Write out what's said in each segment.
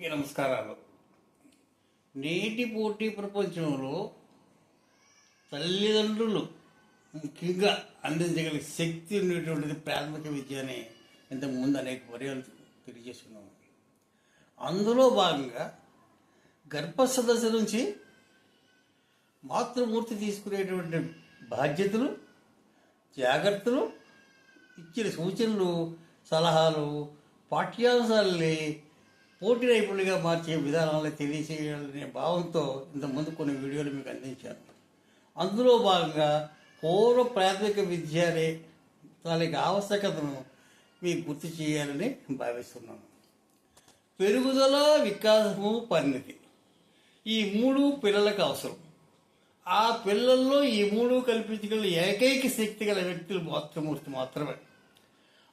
నమస్కారాలు. నేటి పోటీ ప్రపంచంలో తల్లిదండ్రులు ముఖ్యంగా అందించగల శక్తి ఉండేటువంటిది ప్రాథమిక విద్య అని ఇంతకుముందు అనేక పర్యాలు తెలియజేస్తున్నాము అందులో భాగంగా గర్భస్థ దశ నుంచి మాతృమూర్తి తీసుకునేటువంటి బాధ్యతలు జాగ్రత్తలు ఇచ్చిన సూచనలు సలహాలు పాఠ్యాంశాలని పోటీ నైపుణ్యంగా మార్చే విధానాలను తెలియజేయాలనే భావంతో ఇంతకుముందు కొన్ని వీడియోలు మీకు అందించాను. అందులో భాగంగా పూర్వ ప్రాథమిక విద్య అనే తాలూకు ఆవశ్యకతను మీకు గుర్తు చేయాలని భావిస్తున్నాను. పెరుగుదల వికాసము పరిణితి ఈ మూడు పిల్లలకు అవసరం. ఆ పిల్లల్లో ఈ మూడు కల్పించగల ఏకైక శక్తి గల వ్యక్తులు మాతృమూర్తి మాత్రమే.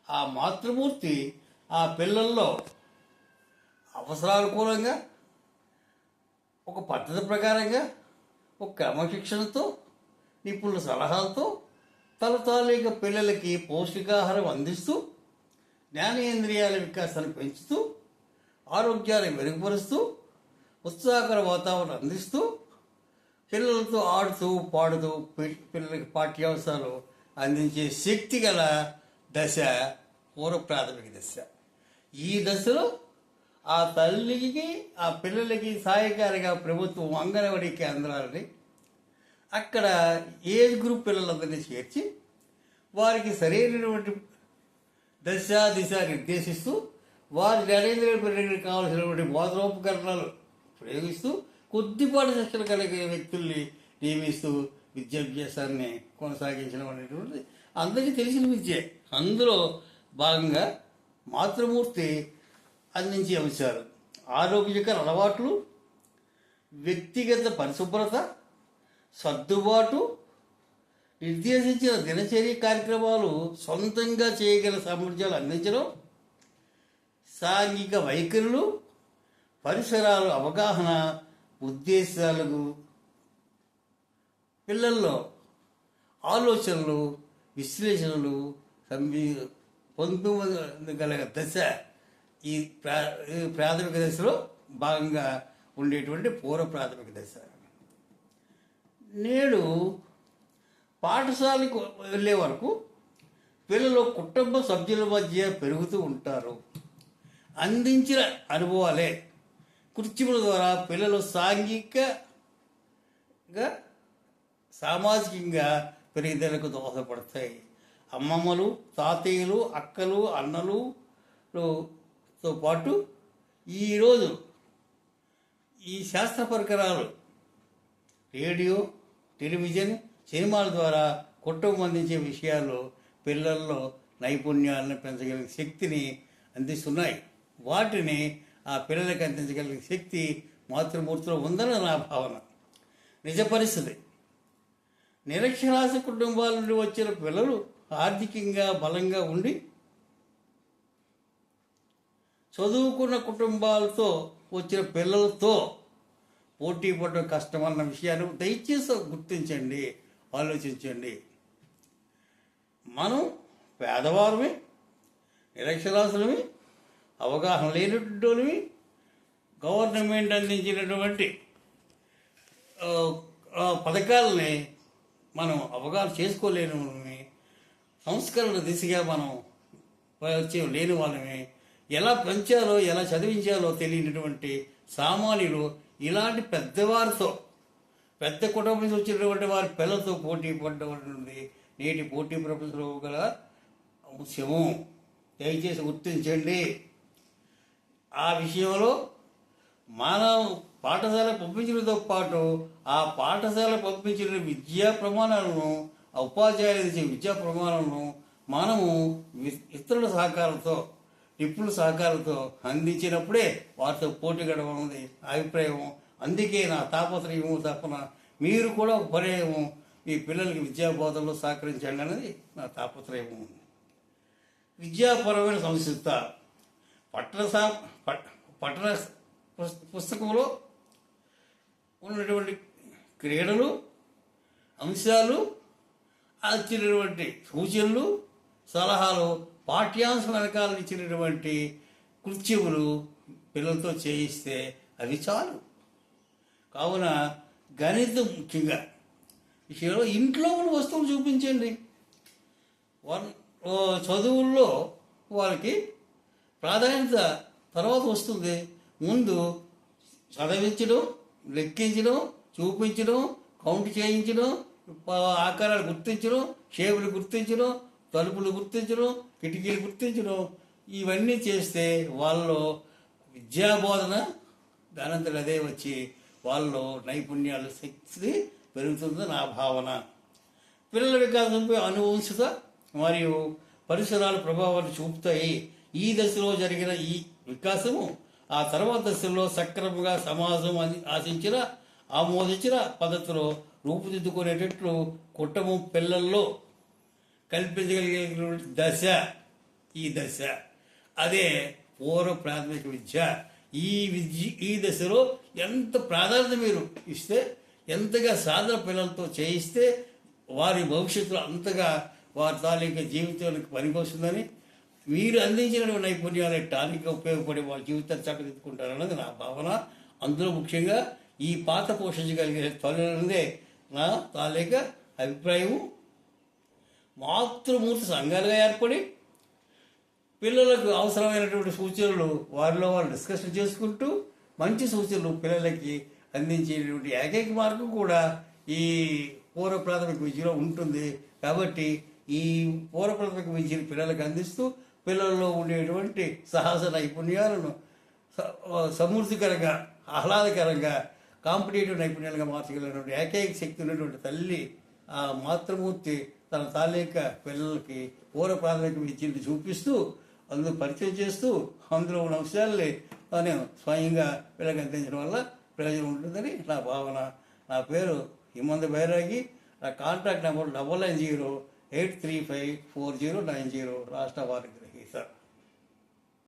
ఆ మాతృమూర్తి ఆ పిల్లల్లో అవసరానుకూలంగా ఒక పద్ధతి ప్రకారంగా ఒక క్రమశిక్షణతో నిపుణుల సలహాలతో తన పిల్లలకి పౌష్టికాహారం అందిస్తూ జ్ఞానేంద్రియాల వికాసాన్ని పెంచుతూ ఆరోగ్యాన్ని మెరుగుపరుస్తూ ఉత్సాహకర వాతావరణం అందిస్తూ పిల్లలతో ఆడుతూ పాడుతూ పిల్లలకి పాఠ్యాంశాలు అందించే శక్తి గల దశ పూర్వ ప్రాథమిక దశ. ఈ దశలో ఆ తల్లికి ఆ పిల్లలకి సహాయకారిగా ప్రభుత్వం అంగన్వాడీ కేంద్రాలని అక్కడ ఏజ్ గ్రూప్ పిల్లలందరినీ చేర్చి వారికి సరైనటువంటి దశ దిశ నిర్దేశిస్తూ వారి నరేంద్ర పిల్లలకి కావలసినటువంటి బోధనోపకరణాలు ప్రయోగిస్తూ కొద్దిపాటి శిక్షణ కలిగే వ్యక్తుల్ని నియమిస్తూ విద్యాభ్యాసాన్ని కొనసాగించడం అనేటువంటిది అందరికీ తెలిసిన విద్య. అందులో భాగంగా మాతృమూర్తి అందించే అంశాలు ఆరోగ్యకర అలవాట్లు వ్యక్తిగత పరిశుభ్రత సర్దుబాటు నిర్దేశించిన దినచర్య కార్యక్రమాలు సొంతంగా చేయగల సామర్థ్యాలు అందించడం సాంఘిక వైఖరులు పరిసరాలు అవగాహన ఉద్దేశాలకు పిల్లల్లో ఆలోచనలు విశ్లేషణలు సంవి పొందగల దశ ఈ ప్రా ఈ ప్రాథమిక దశలో భాగంగా ఉండేటువంటి పూర్వ ప్రాథమిక దశ. నేడు పాఠశాలకు వెళ్ళే వరకు పిల్లలు కుటుంబ సభ్యుల మధ్య పెరుగుతూ ఉంటారు. అందించిన అనుభవాలే కృత్యముల ద్వారా పిల్లలు సాంఘికగా సామాజికంగా పెరుగుదలకు దోహదపడతాయి. అమ్మమ్మలు తాతయ్యలు అక్కలు అన్నలు తో పాటు ఈరోజు ఈ శాస్త్ర పరికరాలు రేడియో టెలివిజన్ సినిమాల ద్వారా కుటుంబం అందించే విషయాలు పిల్లల్లో నైపుణ్యాలను పెంచగలిగే శక్తిని అందిస్తున్నాయి. వాటిని ఆ పిల్లలకి అందించగలిగే శక్తి మాతృమూర్తిలో ఉందని నా భావన. నిజ పరిస్థితి. నిరక్షరాస్య కుటుంబాల నుండి వచ్చిన పిల్లలు ఆర్థికంగా బలంగా ఉండి చదువుకున్న కుటుంబాలతో వచ్చిన పిల్లలతో పోటీ పడడం కష్టమన్న విషయాన్ని దయచేసి గుర్తించండి ఆలోచించండి. మనం పేదవారమే నిరక్షరాస్యులమి అవగాహన లేనటువంటివి గవర్నమెంట్ అందించినటువంటి పథకాలని మనం అవగాహన చేసుకోలేని సంస్కరణ దిశగా మనం పరిచయం లేని వాళ్ళని ఎలా పెంచాలో ఎలా చదివించాలో తెలియనటువంటి సామాన్యులు ఇలాంటి పెద్దవారితో పెద్ద కుటుంబం నుంచి వచ్చినటువంటి వారి పిల్లలతో పోటీ పడ్డటువంటి నేటి పోటీ ప్రపంచంలో గల అంశము దయచేసి గుర్తించండి. ఆ విషయంలో మానవ పాఠశాల పంపించడంతో పాటు ఆ పాఠశాల పంపించిన విద్యా ప్రమాణాలను ఆ ఉపాధ్యాయులు ఇచ్చే విద్యా ప్రమాణాలను మనము ఇతరుల సహకారంతో నిపుణుల సహకారంతో అందించినప్పుడే వారితో పోటీ గడవన్నది అభిప్రాయం అందుకే నా తాపత్రయము తప్పన మీరు కూడా ఒక పర్యాయము మీ పిల్లలకి విద్యా బోధనలో సహకరించండి అనేది నా తాపత్రయము. విద్యాపరమైన సంసిద్ధత. పట్టణ సా పట్- పట్టణ పుస్తకంలో ఉన్నటువంటి క్రీడలు అంశాలు ఇచ్చినటువంటి సూచనలు సలహాలు పాఠ్యాంశం వెనకాల ఇచ్చినటువంటి కృత్యములు పిల్లలతో చేయిస్తే అది చాలు. కావున గణితం ముఖ్యంగా విషయంలో ఇంట్లో ఉన్న వస్తువులు చూపించండి. వన్ చదువుల్లో వాళ్ళకి ప్రాధాన్యత తర్వాత వస్తుంది. ముందు చదివించడం లెక్కించడం చూపించడం కౌంట్ చేయించడం ఆకారాలు గుర్తించడం షేపులు గుర్తించడం తలుపులు గుర్తించడం కిటికీలు గుర్తించడం ఇవన్నీ చేస్తే వాళ్ళలో విద్యాబోధన దానంతట అదే వచ్చి వాళ్ళలో నైపుణ్యాలు శక్తి పెరుగుతుందని నా భావన. పిల్లల వికాసంపై అనువంశత మరియు పరిసరాల ప్రభావాలు చూపుతాయి. ఈ దశలో జరిగిన ఈ వికాసము ఆ తర్వాత దశలో సక్రమంగా సమాజం అని ఆశించిన ఆమోదించిన పద్ధతిలో రూపుదిద్దుకునేటట్లు కుటుంబం పిల్లల్లో కల్పించగలిగే దశ ఈ దశ. అదే పూర్వ ప్రాథమిక విద్య. ఈ విద్య ఈ దశలో ఎంత ప్రాధాన్యత మీరు ఇస్తే ఎంతగా సాధన పిల్లలతో చేయిస్తే వారి భవిష్యత్తులో అంతగా వారి తాలూకా జీవితానికి పనికొస్తుందని మీరు అందించిన నైపుణ్యాలే టానిక్గా ఉపయోగపడే వాళ్ళ జీవితాన్ని చక్కదిద్దుకుంటారన్నది నా భావన. అందులో ముఖ్యంగా ఈ పాత పోషించగలిగే తల్లులదే నా తాలూకా అభిప్రాయము. మాతృమూర్తి సంఘాలుగా ఏర్పడి పిల్లలకు అవసరమైనటువంటి సూచనలు వారిలో వారు డిస్కషన్ చేసుకుంటూ మంచి సూచనలు పిల్లలకి అందించేటువంటి ఏకైక మార్గం కూడా ఈ పూర్వ ప్రాథమిక విద్యలో ఉంటుంది. కాబట్టి ఈ పూర్వ ప్రాథమిక విద్యను పిల్లలకు అందిస్తూ పిల్లల్లో ఉండేటువంటి సాహస నైపుణ్యాలను సమృద్ధికరంగా ఆహ్లాదకరంగా కాంపిటేటివ్ నైపుణ్యాలుగా మార్చగలిగినటువంటి ఏకైక శక్తి ఉన్నటువంటి తల్లి ఆ మాతృమూర్తి తన తాలూకా పిల్లలకి పూర్వ ప్రాథమిక విద్యను చూపిస్తూ అందులో పరిచయం చేస్తూ అందులో ఉన్న అంశాలని నేను స్వయంగా పిల్లలకు అందించడం వల్ల ప్రయోజనం ఉంటుందని నా భావన. నా పేరు హిమంత బైరాగి. నా contact number double nine zero eight three five four zero nine zero రాష్ట్ర వారికి